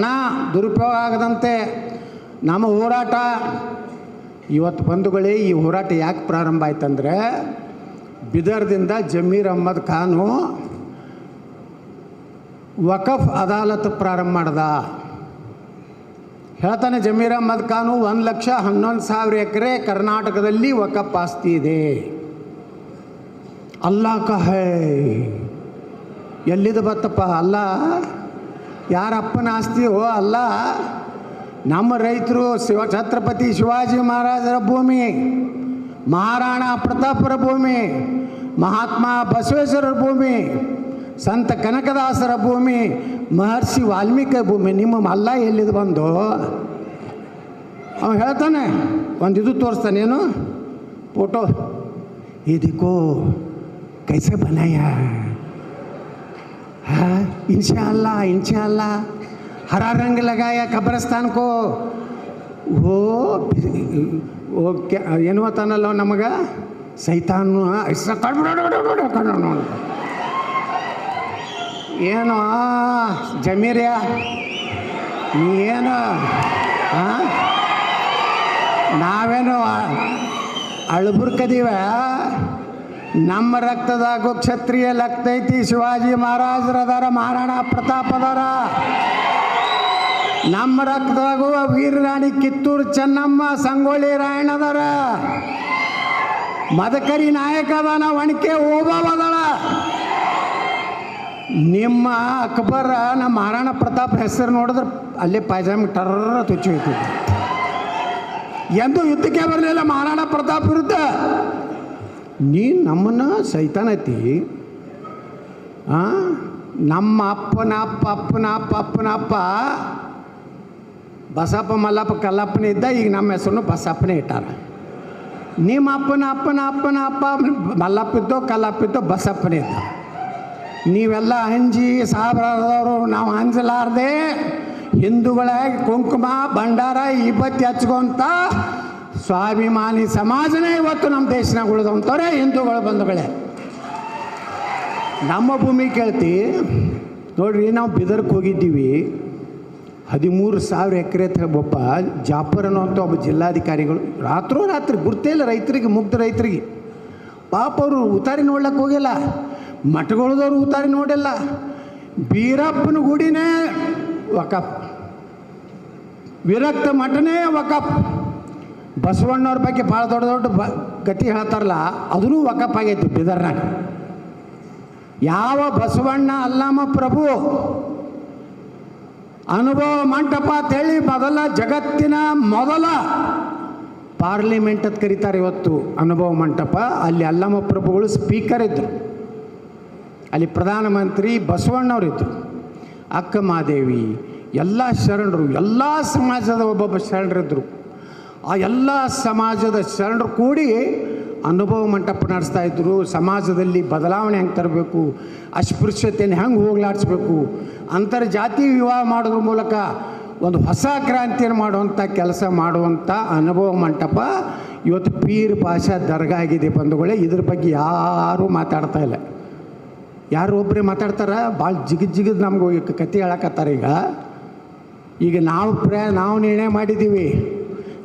ಹಣ ದುರುಪಯೋಗ ಆಗದಂತೆ ನಮ್ಮ ಹೋರಾಟ ಇವತ್ತು ಬಂಧುಗಳೇ ಈ ಹೋರಾಟ ಯಾಕೆ ಪ್ರಾರಂಭ ಆಯ್ತಂದರೆ ಬಿದರ್ದಿಂದ ಜಮೀರ್ ಅಹ್ಮದ್ ಖಾನು ವಕಫ್ ಅದಾಲತ್ ಪ್ರಾರಂಭ ಮಾಡ್ದ. ಹೇಳ್ತಾನೆ ಜಮೀರ್ ಅಹ್ಮದ್ ಖಾನು, ಒಂದು ಲಕ್ಷ ಹನ್ನೊಂದು ಸಾವಿರ ಎಕರೆ ಕರ್ನಾಟಕದಲ್ಲಿ ವಕಫ್ ಆಸ್ತಿ ಇದೆ. ಅಲ್ಲ ಹೈ ಎಲ್ಲಿದು ಬತ್ತಪ್ಪ? ಅಲ್ಲ ಯಾರಪ್ಪನ ಅಪ್ಪನ ಆಸ್ತಿ ಅಲ್ಲ? ನಮ್ಮ ರೈತರು ಶಿವ ಛತ್ರಪತಿ ಶಿವಾಜಿ ಮಹಾರಾಜರ ಭೂಮಿ, ಮಹಾರಾಣಾ ಪ್ರತಾಪರ ಭೂಮಿ, ಮಹಾತ್ಮ ಬಸವೇಶ್ವರರ ಭೂಮಿ, ಸಂತ ಕನಕದಾಸರ ಭೂಮಿ, ಮಹರ್ಷಿ ವಾಲ್ಮೀಕಿ ಭೂಮಿ, ನಿಮ್ಮ ಮಲ್ಲ ಎಲ್ಲಿದು ಬಂದು? ಅವ್ನು ಹೇಳ್ತಾನೆ, ಒಂದು ಇದು ತೋರಿಸ್ತಾನೇನು ಫೋಟೋ. ಇದಕ್ಕೋ ಕೈಸೆ ಬನಯ್ಯ हाँ इंशाल्लाह इंशाल्लाह हरा रंग लगाया कब्रस्तान को वो वो क्या ಏನು ಅಂತಾನಲ್ಲ ನಮಗೆ ಸೈತಾನು ಇಷ್ಟ ಏನು ಜಮೀರ್ಯ ಏನು ಹಾಂ ನಾವೇನು ಅಳ್ಬುರ್ಕದೀವ ನಮ್ಮ ರಕ್ತದಾಗೂ ಕ್ಷತ್ರಿಯ ಲಕ್ತೈತಿ ಶಿವಾಜಿ ಮಹಾರಾಜರದಾರ ಮಹಾರಾಣ ಪ್ರತಾಪದಾರ. ನಮ್ಮ ರಕ್ತದಾಗೂ ವೀರರಾಣಿ ಕಿತ್ತೂರು ಚೆನ್ನಮ್ಮ ಸಂಗೊಳ್ಳಿ ರಾಯಣ್ಣದಾರ. ಮದಕರಿ ನಾಯಕ ಅದಾನ ಒಣಕೆ ಓಬಾವದಳ ನಿಮ್ಮ ಅಕ್ಬರ ನಮ್ಮ ಮಹಾರಾಣ ಪ್ರತಾಪ್ ಹೆಸರು ನೋಡಿದ್ರೆ ಅಲ್ಲಿ ಪೈಜಾಮಿ ಟರ್ರ ತುಚ್ಚಿ ಹೋಯ್ತಿದ್ದೆ ಎಂದು ಯುದ್ಧಕ್ಕೆ ಬರಲಿಲ್ಲ ಮಹಾರಾಣ ಪ್ರತಾಪ್ ವಿರುದ್ಧ. ನೀನು ನಮ್ಮನ್ನು ಸೈತಾನತಿ ನಮ್ಮ ಅಪ್ಪನ ಅಪ್ಪ ಅಪ್ಪನ ಅಪ್ಪ ಅಪ್ಪನ ಅಪ್ಪ. ಬಸಪ್ಪ, ಮಲ್ಲಪ್ಪ, ಕಲ್ಲಪ್ಪನ ಇದ್ದ, ಈಗ ನಮ್ಮ ಹೆಸರನ್ನು ಬಸಪ್ಪನೇ ಇಟ್ಟಾರ. ನಿಮ್ಮ ಅಪ್ಪನ ಅಪ್ಪನ ಅಪ್ಪನ ಅಪ್ಪ, ಮಲ್ಲಪ್ಪ ಇದ್ದೋ, ಕಲ್ಲಪ್ಪ ಇದ್ದೋ, ಬಸಪ್ಪನೇ ಇದ್ದ. ನೀವೆಲ್ಲ ಹಂಜಿ ಸಾಬ್ರದವರು ನಾವು ಹಂಜಲಾರ್ದೆ ಹಿಂದೂಗಳಾಗಿ ಕುಂಕುಮ, ಭಂಡಾರ ಇಬ್ಬತ್ತಿ ಹಚ್ಕೊಂತ ಸ್ವಾಭಿಮಾನಿ ಸಮಾಜನೇ ಇವತ್ತು ನಮ್ಮ ದೇಶನಾಗ ಉಳಿದಂಥವ್ರೆ ಹಿಂದೂಗಳು ಬಂಧುಗಳೇ. ನಮ್ಮ ಭೂಮಿ ಕೇಳ್ತಿ, ನೋಡ್ರಿ ನಾವು ಬಿದರ್ಗೆ ಹೋಗಿದ್ದೀವಿ. ಹದಿಮೂರು ಸಾವಿರ ಎಕರೆ ಒಬ್ಬ ಜಾಫರ್ ಅನ್ನೋಂಥ ಒಬ್ಬ ಜಿಲ್ಲಾಧಿಕಾರಿಗಳು, ರಾತ್ರೋ ರಾತ್ರಿ ಗುರ್ತೇ ಇಲ್ಲ ರೈತರಿಗೆ, ಮುಗ್ಧ ರೈತರಿಗೆ. ಪಾಪ ಅವರು ಉತಾರಿ ನೋಡ್ಲಕ್ಕೆ ಹೋಗಿಲ್ಲ, ಮಠಗಳದವ್ರು ಉತಾರಿ ನೋಡಿಲ್ಲ. ಬೀರಪ್ಪನ ಗುಡಿನೇ ವಕಪ್ ವಿರಕ್ತ ಮಠನೇ ವಕಫ್ ಬಸವಣ್ಣವ್ರ ಬಗ್ಗೆ ಭಾಳ ದೊಡ್ಡ ದೊಡ್ಡ ಬ ಗತಿ ಹೇಳ್ತಾರಲ್ಲ, ಅದೂ ಒಕ್ಕಪ್ಪಾಗೈತಿ ಬಿದರ್ನಾಗ. ಯಾವ ಬಸವಣ್ಣ ಅಲ್ಲಮ್ಮ ಪ್ರಭು? ಅನುಭವ ಮಂಟಪ ಅಂತೇಳಿ ಮೊದಲ ಜಗತ್ತಿನ ಮೊದಲ ಪಾರ್ಲಿಮೆಂಟ್ ಅಂತ ಕರೀತಾರೆ ಇವತ್ತು ಅನುಭವ ಮಂಟಪ. ಅಲ್ಲಿ ಅಲ್ಲಮ್ಮ ಪ್ರಭುಗಳು ಸ್ಪೀಕರ್ ಇದ್ದರು ಅಲ್ಲಿ ಪ್ರಧಾನಮಂತ್ರಿ ಬಸವಣ್ಣವರಿದ್ದರು ಅಕ್ಕ ಮಾದೇವಿ, ಎಲ್ಲ ಶರಣರು, ಎಲ್ಲ ಸಮಾಜದ ಒಬ್ಬೊಬ್ಬ ಶರಣರಿದ್ದರು ಆ ಎಲ್ಲ ಸಮಾಜದ ಶರಣರು ಕೂಡಿ ಅನುಭವ ಮಂಟಪ ನಡೆಸ್ತಾ ಇದ್ದರು ಸಮಾಜದಲ್ಲಿ ಬದಲಾವಣೆ ಹೆಂಗೆ ತರಬೇಕು? ಅಸ್ಪೃಶ್ಯತೆಯನ್ನು ಹೆಂಗೆ ಹೋಗ್ಲಾಡಿಸ್ಬೇಕು? ಅಂತರ್ಜಾತಿ ವಿವಾಹ ಮಾಡೋದ್ರ ಮೂಲಕ ಒಂದು ಹೊಸ ಕ್ರಾಂತಿಯನ್ನು ಮಾಡುವಂಥ ಕೆಲಸ ಮಾಡುವಂಥ ಅನುಭವ ಮಂಟಪ ಇವತ್ತು ಪೀರ್ ಭಾಷಾ ದರ್ಗಾ ಆಗಿದೆ ಬಂಧುಗಳೇ. ಇದ್ರ ಬಗ್ಗೆ ಯಾರೂ ಮಾತಾಡ್ತಾ ಇಲ್ಲ. ಯಾರು ಒಬ್ಬರೇ ಮಾತಾಡ್ತಾರೆ. ಭಾಳ ಜಿಗಿದ್ ಜಿಗಿದ್ ನಮ್ಗೆ ಕತೆ ಹೇಳಕತ್ತಾರೆ ಈಗ. ಈಗ ನಾವು ಪ್ರ ನಾವು ನಿರ್ಣಯ ಮಾಡಿದ್ದೀವಿ.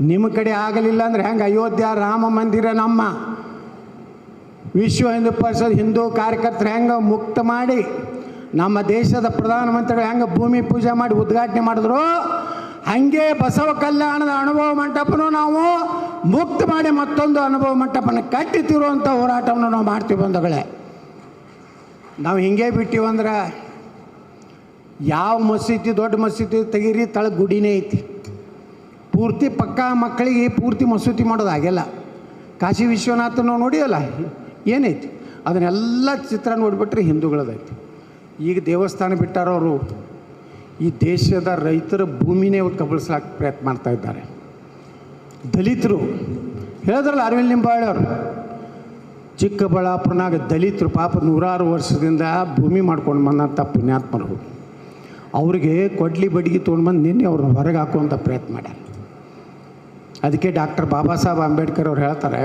ನಿಮ್ಮ ಕಡೆ ಆಗಲಿಲ್ಲ ಅಂದ್ರೆ ಹೆಂಗೆ? ಅಯೋಧ್ಯ ರಾಮ ಮಂದಿರ ನಮ್ಮ. ವಿಶ್ವ ಹಿಂದೂ ಪರಿಷತ್ ಹಿಂದೂ ಕಾರ್ಯಕರ್ತರು ಹೆಂಗೆ ಮುಕ್ತ ಮಾಡಿ ನಮ್ಮ ದೇಶದ ಪ್ರಧಾನಮಂತ್ರಿಗಳು ಹೆಂಗೆ ಭೂಮಿ ಪೂಜೆ ಮಾಡಿ ಉದ್ಘಾಟನೆ ಮಾಡಿದ್ರು? ಹಾಗೆ ಬಸವ ಕಲ್ಯಾಣದ ಅನುಭವ ಮಂಟಪನೂ ನಾವು ಮುಕ್ತ ಮಾಡಿ ಮತ್ತೊಂದು ಅನುಭವ ಮಂಟಪನ ಕಟ್ಟಿತಿರುವಂಥ ಹೋರಾಟವನ್ನು ನಾವು ಮಾಡ್ತೀವಿ ಬಂಧುಗಳೇ. ನಾವು ಹಿಂಗೆ ಬಿಟ್ಟಿವಂದ್ರೆ ಯಾವ ಮಸೀದಿ ದೊಡ್ಡ ಮಸೀದಿ ತೆಗೀರಿ ತಳ ಗುಡಿನೇ ಐತಿ. ಪೂರ್ತಿ ಪಕ್ಕಾ ಮಕ್ಕಳಿಗೆ ಪೂರ್ತಿ ಮಸೂತಿ ಮಾಡೋದು ಆಗಿಲ್ಲ. ಕಾಶಿ ವಿಶ್ವನಾಥನ ನಾವು ನೋಡಿಯಲ್ಲ, ಏನೈತಿ? ಅದನ್ನೆಲ್ಲ ಚಿತ್ರ ನೋಡಿಬಿಟ್ರೆ ಹಿಂದೂಗಳದೈತಿ ಈಗ ದೇವಸ್ಥಾನ ಬಿಟ್ಟಾರವರು, ಈ ದೇಶದ ರೈತರ ಭೂಮಿನೇ ಕಬಳಿಸ್ಲಾಕ ಪ್ರಯತ್ನ ಮಾಡ್ತಾ ಇದ್ದಾರೆ. ದಲಿತರು, ಹೇಳಿದ್ರಲ್ಲ ಅರವಿಂದ್ ಲಿಂಬಾವಳಿ ಅವರು, ಚಿಕ್ಕಬಳ್ಳಾಪುರನಾಗ ದಲಿತರು ಪಾಪ ನೂರಾರು ವರ್ಷದಿಂದ ಭೂಮಿ ಮಾಡ್ಕೊಂಡು ಬಂದಂಥ ಪುಣ್ಯಾತ್ಮರು. ಅವರಿಗೆ ಕೊಡ್ಲಿ ಬಡ್ಗಿ ತೊಗೊಂಡು ಬಂದು ನಿನ್ನೆ ಅವ್ರನ್ನ ಹೊರಗೆ ಹಾಕುವಂಥ ಪ್ರಯತ್ನ ಮಾಡ್ಯಾರ. ಅದಕ್ಕೆ ಡಾಕ್ಟರ್ ಬಾಬಾ ಸಾಹೇಬ್ ಅಂಬೇಡ್ಕರ್ ಅವ್ರು ಹೇಳ್ತಾರೆ,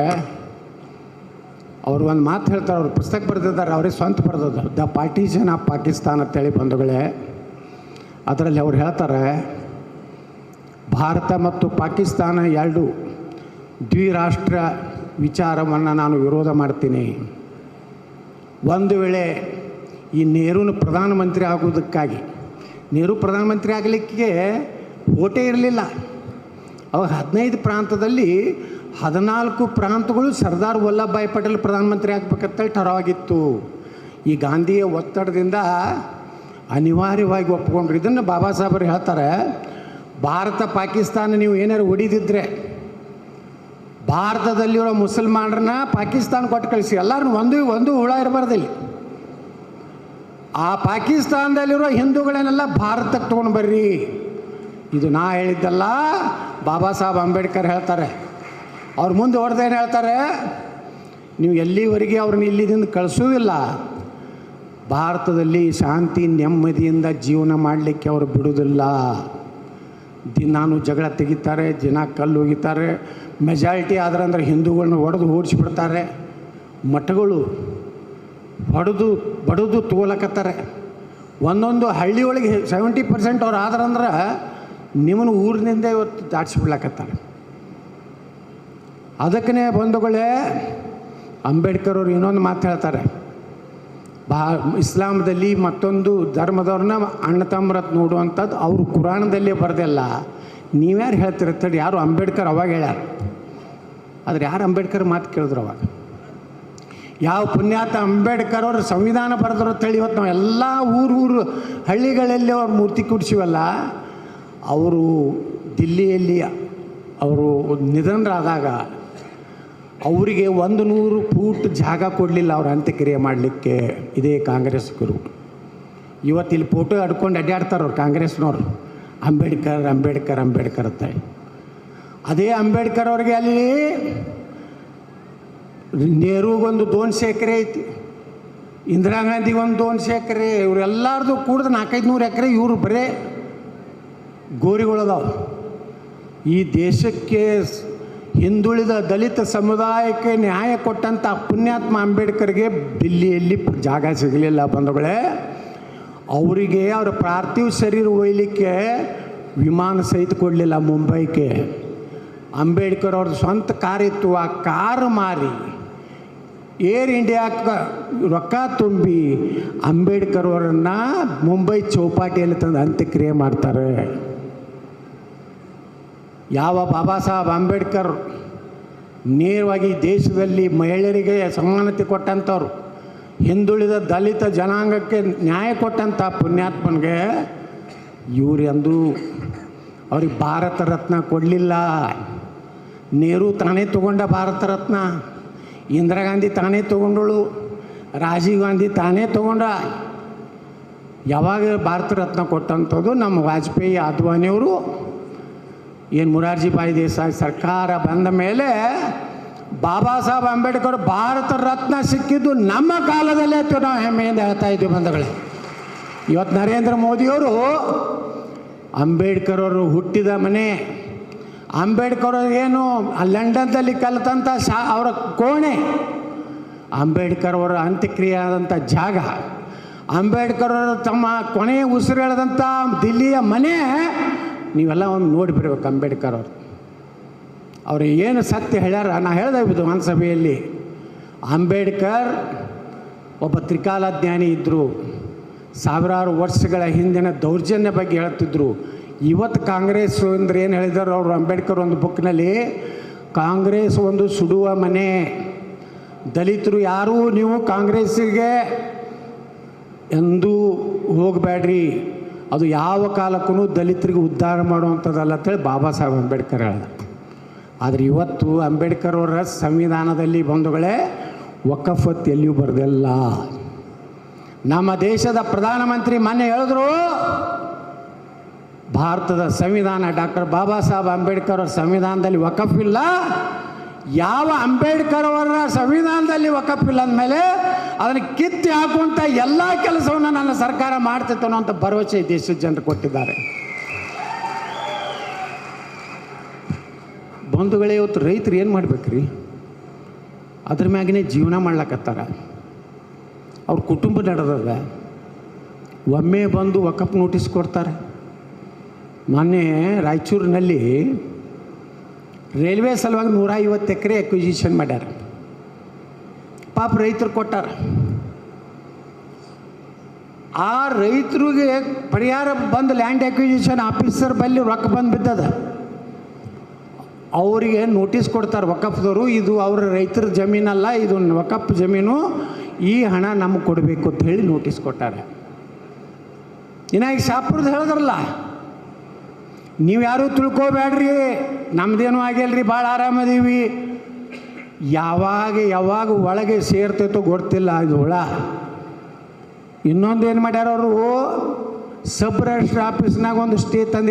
ಅವ್ರು ಒಂದು ಮಾತು ಹೇಳ್ತಾರೆ, ಅವ್ರು ಪುಸ್ತಕ ಬರೆದಿದ್ದಾರೆ, ಅವರೇ ಸ್ವಂತ ಬರೆದದ್ದು ದ ಪಾರ್ಟಿಷನ್ ಆಫ್ ಪಾಕಿಸ್ತಾನ್ ಅಂತೇಳಿ ಬಂಧುಗಳೇ, ಅದರಲ್ಲಿ ಅವ್ರು ಹೇಳ್ತಾರೆ, ಭಾರತ ಮತ್ತು ಪಾಕಿಸ್ತಾನ ಎರಡು ದ್ವಿರಾಷ್ಟ್ರ ವಿಚಾರವನ್ನು ನಾನು ವಿರೋಧ ಮಾಡ್ತೀನಿ. ಒಂದು ವೇಳೆ ಈ ನೆಹರೂನು ಪ್ರಧಾನಮಂತ್ರಿ ಆಗೋದಕ್ಕಾಗಿ ನೆಹರು ಪ್ರಧಾನಮಂತ್ರಿ ಆಗಲಿಕ್ಕೆ ಓಟೇ ಇರಲಿಲ್ಲ. ಅವಾಗ ಹದಿನೈದು ಪ್ರಾಂತದಲ್ಲಿ ಹದಿನಾಲ್ಕು ಪ್ರಾಂತಗಳು ಸರ್ದಾರ್ ವಲ್ಲಭಭಾಯಿ ಪಟೇಲ್ ಪ್ರಧಾನಮಂತ್ರಿ ಆಗ್ಬೇಕಂತೇಳಿ ಠರವಾಗಿತ್ತು ಈ ಗಾಂಧಿಯ ಒತ್ತಡದಿಂದ ಅನಿವಾರ್ಯವಾಗಿ ಒಪ್ಕೊಂಡ್ರು ಇದನ್ನು ಬಾಬಾ ಸಾಹೇಬರು ಹೇಳ್ತಾರೆ, ಭಾರತ ಪಾಕಿಸ್ತಾನ ನೀವು ಏನಾರು ಹೊಡಿದಿದ್ರೆ, ಭಾರತದಲ್ಲಿರೋ ಮುಸಲ್ಮಾನರನ್ನ ಪಾಕಿಸ್ತಾನ ಕೊಟ್ಟು ಕಳಿಸಿ. ಎಲ್ಲರೂ ಒಂದು ಒಂದು ಹುಳ ಇರಬಾರ್ದಲ್ಲಿ ಆ ಪಾಕಿಸ್ತಾನದಲ್ಲಿರೋ ಹಿಂದೂಗಳನ್ನೆಲ್ಲ ಭಾರತಕ್ಕೆ ತೊಗೊಂಡು ಬರ್ರಿ. ಇದು ನಾ ಹೇಳಿದ್ದಲ್ಲ, ಬಾಬಾ ಸಾಹೇಬ್ ಅಂಬೇಡ್ಕರ್ ಹೇಳ್ತಾರೆ. ಅವ್ರ ಮುಂದೆ ಹೊಡೆದೇನು ಹೇಳ್ತಾರೆ? ನೀವು ಎಲ್ಲಿವರೆಗೆ ಅವ್ರನ್ನ ಇಲ್ಲಿದಿಂದ ಕಳಿಸೋದಿಲ್ಲ. ಭಾರತದಲ್ಲಿ ಶಾಂತಿ, ನೆಮ್ಮದಿಯಿಂದ ಜೀವನ ಮಾಡಲಿಕ್ಕೆ ಅವರು ಬಿಡೋದಿಲ್ಲ ದಿನಾನು ಜಗಳ ತೆಗಿತಾರೆ, ದಿನ ಕಲ್ಲು ಒಗಿತಾರೆ ಮೆಜಾರಿಟಿ ಆದ್ರೆ ಅಂದ್ರೆ ಹಿಂದೂಗಳನ್ನ ಹೊಡೆದು ಓಡಿಸಿಬಿಡ್ತಾರೆ. ಮಠಗಳು ಹೊಡೆದು, ಬಡದು ತಗೋಲಕತ್ತಾರೆ ಒಂದೊಂದು ಹಳ್ಳಿಯೊಳಗೆ ಸೆವೆಂಟಿ ಪರ್ಸೆಂಟ್ ಅವ್ರು ಆದ್ರಂದ್ರೆ ನಿಮ್ಮನ್ನು ಊರಿನಿಂದ ಇವತ್ತು ದಾಟಿಸ್ಬಿಡ್ಲಾಕತ್ತಾರೆ ಅದಕ್ಕೇ ಬಂಧುಗಳೇ, ಅಂಬೇಡ್ಕರ್ ಅವರು ಇನ್ನೊಂದು ಮಾತು ಹೇಳ್ತಾರೆ. ಬಾ, ಇಸ್ಲಾಮದಲ್ಲಿ ಮತ್ತೊಂದು ಧರ್ಮದವ್ರನ್ನ ಅಣ್ಣ ತಮ್ಮರತ್ ನೋಡುವಂಥದ್ದು ಅವರು ಕುರಾಣದಲ್ಲೇ ಬರೆದಿಲ್ಲ ನೀವ್ಯಾರು ಹೇಳ್ತಿರತ್ತಡಿ ಯಾರು ಅಂಬೇಡ್ಕರ್ ಅವಾಗ ಹೇಳ್ಯಾರ. ಆದ್ರೆ ಯಾರು ಅಂಬೇಡ್ಕರ್ ಮಾತು ಕೇಳಿದ್ರು ಅವಾಗ? ಯಾವ ಪುಣ್ಯಾತ ಅಂಬೇಡ್ಕರ್ ಅವರು ಸಂವಿಧಾನ ಬರೆದ್ರು ಅಂತೇಳಿ ಇವತ್ತು ನಾವು ಎಲ್ಲ ಊರು ಊರು ಹಳ್ಳಿಗಳಲ್ಲಿ ಅವ್ರ ಮೂರ್ತಿ ಕೂಡಿಸಿವಲ್ಲ ಅವರು ದಿಲ್ಲಿಯಲ್ಲಿ ಅವರು ನಿಧನರಾದಾಗ ಅವರಿಗೆ ಒಂದು ನೂರು ಫೂಟ್ ಜಾಗ ಕೊಡಲಿಲ್ಲ ಅವ್ರ ಅಂತ್ಯಕ್ರಿಯೆ ಮಾಡಲಿಕ್ಕೆ ಇದೇ ಕಾಂಗ್ರೆಸ್ಗರು ಇವತ್ತು ಇಲ್ಲಿ ಫೋಟೋ ಅಡ್ಕೊಂಡು ಅಡ್ಡಾಡ್ತಾರೆ ಅವ್ರು ಕಾಂಗ್ರೆಸ್ನವ್ರು. ಅಂಬೇಡ್ಕರ್ ಅಂಬೇಡ್ಕರ್ ಅಂಬೇಡ್ಕರ್ ಅಂತ. ಅದೇ ಅಂಬೇಡ್ಕರ್ ಅವ್ರಿಗೆ ಅಲ್ಲಿ ನೆಹರೂಗೊಂದು ದೋನ್ಸೆ ಎಕರೆ ಐತಿ. ಇಂದಿರಾ ಗಾಂಧಿಗೊಂದು ದೋನ್ಸೆ ಎಕರೆ ಇವರೆಲ್ಲರದು ಕೂಡಿದ ನಾಲ್ಕೈದು ನೂರು ಎಕರೆ ಇವರು ಬರೇ ಗೋರಿಗಳದಾವ ಈ ದೇಶಕ್ಕೆ ಹಿಂದುಳಿದ ದಲಿತ ಸಮುದಾಯಕ್ಕೆ ನ್ಯಾಯ ಕೊಟ್ಟಂಥ ಪುಣ್ಯಾತ್ಮ ಅಂಬೇಡ್ಕರ್ಗೆ ದಿಲ್ಲಿಯಲ್ಲಿ ಜಾಗ ಸಿಗಲಿಲ್ಲ ಬಂಧುಗಳೇ. ಅವರಿಗೆ ಅವರ ಪಾರ್ಥಿವ ಶರೀರ ಒಯ್ಯಲಿಕ್ಕೆ ವಿಮಾನ ಸಹಿತ ಕೊಡಲಿಲ್ಲ ಮುಂಬೈಗೆ. ಅಂಬೇಡ್ಕರ್ ಅವ್ರದ್ದು ಸ್ವಂತ ಕಾರ್ ಇತ್ತು, ಆ ಕಾರು ಮಾರಿ ಏರ್ ಇಂಡಿಯಾಕ್ಕೆ ರೊಕ್ಕ ತುಂಬಿ ಅಂಬೇಡ್ಕರ್ ಅವರನ್ನು ಮುಂಬೈ ಚೌಪಾಟಿಯಲ್ಲಿ ತಂದು ಅಂತ್ಯಕ್ರಿಯೆ ಮಾಡ್ತಾರೆ. ಯಾವ ಬಾಬಾ ಸಾಹೇಬ್ ಅಂಬೇಡ್ಕರ್ ನೇರವಾಗಿ ದೇಶದಲ್ಲಿ ಮಹಿಳೆಯರಿಗೆ ಸಮಾನತೆ ಕೊಟ್ಟಂಥವ್ರು, ಹಿಂದುಳಿದ ದಲಿತ ಜನಾಂಗಕ್ಕೆ ನ್ಯಾಯ ಕೊಟ್ಟಂಥ ಪುಣ್ಯಾತ್ಮನಿಗೆ ಇವ್ರು ಎಂದೂ ಅವ್ರಿಗೆ ಭಾರತ ರತ್ನ ಕೊಡಲಿಲ್ಲ. ನೆಹರು ತಾನೇ ತಗೊಂಡ ಭಾರತ ರತ್ನ, ಇಂದಿರಾ ಗಾಂಧಿ ತಾನೇ ತಗೊಂಡಳು, ರಾಜೀವ್ ಗಾಂಧಿ ತಾನೇ ತಗೊಂಡ. ಯಾವಾಗ ಭಾರತ ರತ್ನ ಕೊಟ್ಟಂಥದ್ದು ನಮ್ಮ ವಾಜಪೇಯಿ ಅದ್ವಾನಿಯವರು ಏನು ಮುರಾರ್ಜಿ ಭಾಯಿ ದೇಸಾಯಿ ಸರ್ಕಾರ ಬಂದ ಮೇಲೆ ಬಾಬಾ ಸಾಹೇಬ್ ಅಂಬೇಡ್ಕರ್ ಭಾರತ ರತ್ನ ಸಿಕ್ಕಿದ್ದು ನಮ್ಮ ಕಾಲದಲ್ಲೇ ಅಂತ ನಾವು ಹೆಮ್ಮೆಯಿಂದ ಹೇಳ್ತಾ ಇದ್ದೀವಿ ಬಂಧುಗಳೇ. ಇವತ್ತು ನರೇಂದ್ರ ಮೋದಿಯವರು ಅಂಬೇಡ್ಕರ್ ಅವರು ಹುಟ್ಟಿದ ಮನೆ, ಅಂಬೇಡ್ಕರ್ ಏನು ಲಂಡನ್ದಲ್ಲಿ ಕಲಿತಂಥ ಶಾ ಅವರ ಕೋಣೆ, ಅಂಬೇಡ್ಕರ್ ಅವರ ಅಂತ್ಯಕ್ರಿಯೆ ಆದಂಥ ಜಾಗ, ಅಂಬೇಡ್ಕರ್ ಅವರು ತಮ್ಮ ಕೊನೆಯ ಉಸಿರೆಳೆದಂಥ ದಿಲ್ಲಿಯ ಮನೆ ನೀವೆಲ್ಲ ಒಂದು ನೋಡಿ ಬರ್ಬೇಕು ಅಂಬೇಡ್ಕರ್ ಅವರು. ಅವರು ಏನು ಸತ್ಯ ಹೇಳ್ಯಾರ? ನಾ ಹೇಳ್ದೆ ವಿಧಾನಸಭೆಯಲ್ಲಿ. ಅಂಬೇಡ್ಕರ್ ಒಬ್ಬ ತ್ರಿಕಾಲಜ್ಞಾನಿ ಇದ್ದರು ಸಾವಿರಾರು ವರ್ಷಗಳ ಹಿಂದಿನ ದೌರ್ಜನ್ಯ ಬಗ್ಗೆ ಹೇಳ್ತಿದ್ರು. ಇವತ್ತು ಕಾಂಗ್ರೆಸ್ ಅಂದ್ರೆ ಏನು ಹೇಳಿದಾರೆ ಅವರು ಅಂಬೇಡ್ಕರ್ ಒಂದು ಬುಕ್ನಲ್ಲಿ ಕಾಂಗ್ರೆಸ್ ಒಂದು ಸುಡುವ ಮನೆ. ದಲಿತರು ಯಾರೂ ನೀವು ಕಾಂಗ್ರೆಸ್ಸಿಗೆ ಎಂದೂ ಹೋಗಬೇಡ್ರಿ ಅದು ಯಾವ ಕಾಲಕ್ಕೂ ದಲಿತರಿಗೆ ಉದ್ಧಾರ ಮಾಡುವಂಥದ್ದಲ್ಲ ಅಂತೇಳಿ ಬಾಬಾ ಸಾಹೇಬ್ ಅಂಬೇಡ್ಕರ್ ಹೇಳ್ದ. ಆದರೆ ಇವತ್ತು ಅಂಬೇಡ್ಕರ್ ಅವರ ಸಂವಿಧಾನದಲ್ಲಿ ಬಂಧುಗಳೇ ಒಕ್ಕಫತ್ ಎಲ್ಲಿಯೂ ಬರೆದಿಲ್ಲ. ನಮ್ಮ ದೇಶದ ಪ್ರಧಾನಮಂತ್ರಿ ಮೊನ್ನೆ ಹೇಳಿದ್ರು, ಭಾರತದ ಸಂವಿಧಾನ ಡಾಕ್ಟರ್ ಬಾಬಾ ಸಾಹೇಬ್ ಅಂಬೇಡ್ಕರ್ ಅವರ ಸಂವಿಧಾನದಲ್ಲಿ ವಕಫ್ ಇಲ್ಲ. ಯಾವ ಅಂಬೇಡ್ಕರ್ ಅವರ ಸಂವಿಧಾನದಲ್ಲಿ ವಕಫ್ ಇಲ್ಲ ಅಂದಮೇಲೆ ಅದನ್ನು ಕಿತ್ತಿ ಹಾಕುವಂಥ ಎಲ್ಲ ಕೆಲಸವನ್ನು ನನ್ನ ಸರ್ಕಾರ ಮಾಡ್ತಿತ್ತು ಅಂತ ಭರವಸೆ ದೇಶದ ಜನರು ಕೊಟ್ಟಿದ್ದಾರೆ. ಬಂಧುಗಳೇ, ಇವತ್ತು ರೈತರು ಏನು ಮಾಡ್ಬೇಕ್ರಿ? ಅದ್ರ ಮ್ಯಾಗನೇ ಜೀವನ ಮಾಡ್ಲಕತ್ತಾರ. ಅವ್ರ ಕುಟುಂಬ ನಡೆದದ. ಒಮ್ಮೆ ಬಂದು ವಕಪ್ ನೋಟಿಸ್ ಕೊಡ್ತಾರೆ. ಮೊನ್ನೆ ರಾಯಚೂರಿನಲ್ಲಿ ರೈಲ್ವೆ ಸಲುವಾಗಿ ನೂರ ಐವತ್ತು ಎಕರೆ ಅಕ್ವಿಸಿಷನ್ ಮಾಡ್ಯಾರ. ಪಾಪ ರೈತರು ಕೊಟ್ಟಾರ. ಆ ರೈತರಿಗೆ ಪರಿಹಾರ ಬಂದು ಲ್ಯಾಂಡ್ ಅಕ್ವಿಸಿಷನ್ ಆಫೀಸರ್ ಬಲ್ಲಿ ರೊಕ್ಕ ಬಂದು ಬಿದ್ದದ ಅವರಿಗೆ ನೋಟಿಸ್ ಕೊಡ್ತಾರೆ, ವಕಫ್ದವರು, ಇದು ಅವ್ರ ರೈತರ ಜಮೀನಲ್ಲ, ಇದು ವಕಫ್ ಜಮೀನು, ಈ ಹಣ ನಮಗೆ ಕೊಡಬೇಕು ಅಂತ ಹೇಳಿ ನೋಟಿಸ್ ಕೊಟ್ಟಾರೆ. ಇನ್ನು ಈಗ ಹೇಳದ್ರಲ್ಲ ಹೇಳಿದ್ರಲ್ಲ, ನೀವು ಯಾರೂ ತಿಳ್ಕೊಬೇಡ್ರಿ ನಮ್ದೇನು ಆಗಿಲ್ರಿ, ಭಾಳ ಆರಾಮದೀವಿ ಯಾವಾಗ ಯಾವಾಗ ಒಳಗೆ ಸೇರ್ತೈತೋ ಗೊತ್ತಿಲ್ಲ ಇದು ಹುಳ. ಇನ್ನೊಂದು ಏನು ಮಾಡ್ಯಾರ ಅವರು? ಸಬ್ ರಿಜಿಸ್ಟ್ರ್ ಆಫೀಸ್ನಾಗ ಒಂದು ಸ್ಟೇ ತಂದು